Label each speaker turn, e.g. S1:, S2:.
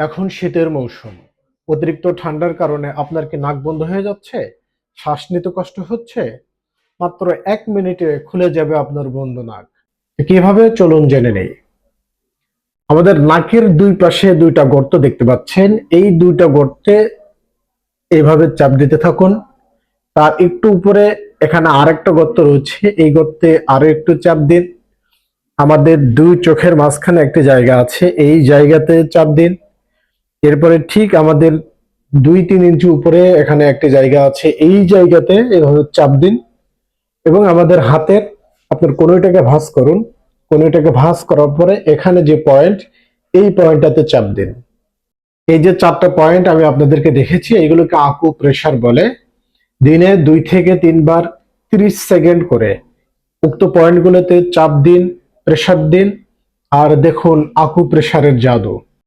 S1: এখন শীতের মৌসুম। অতিরিক্ত ঠান্ডার কারণে আপনার কি নাক বন্ধ হয়ে যাচ্ছে? শ্বাস নিতে কষ্ট হচ্ছে? মাত্র এক মিনিটে খুলে যাবে আপনার বন্ধ নাক। কীভাবে? চলুন জেনে নেই। আমাদের নাকের দুই পাশে দুইটা গর্ত দেখতে পাচ্ছেন। এই দুইটা গর্তে এইভাবে চাপ দিতে থাকুন। তার একটু উপরে এখানে আরেকটা গর্ত রয়েছে। এই গর্তে আরও একটু চাপ দিন। আমাদের দুই চোখের মাঝখানে একটি জায়গা আছে। এই জায়গাতে চাপ দিন। এরপরে ঠিক আমাদের দুই তিন ইঞ্চি উপরে এখানে একটি জায়গা আছে। এই জায়গাতে এভাবে চাপ দিন এবং আমাদের হাতের আপনার কোনোটাকে ভাঁজ করুন। কোনোটাকে ভাঁজ করার পরে এখানে যে পয়েন্ট, এই পয়েন্টটাতে চাপ দিন। এই যে চারটা পয়েন্ট আমি আপনাদেরকে দেখেছি, এগুলোকে আকু প্রেশার বলে। দিনে দুই থেকে তিনবার তিরিশ সেকেন্ড করে উক্ত পয়েন্টগুলোতে চাপ দিন, প্রেসার দিন। আর দেখুন, আকু প্রেশারের জাদু।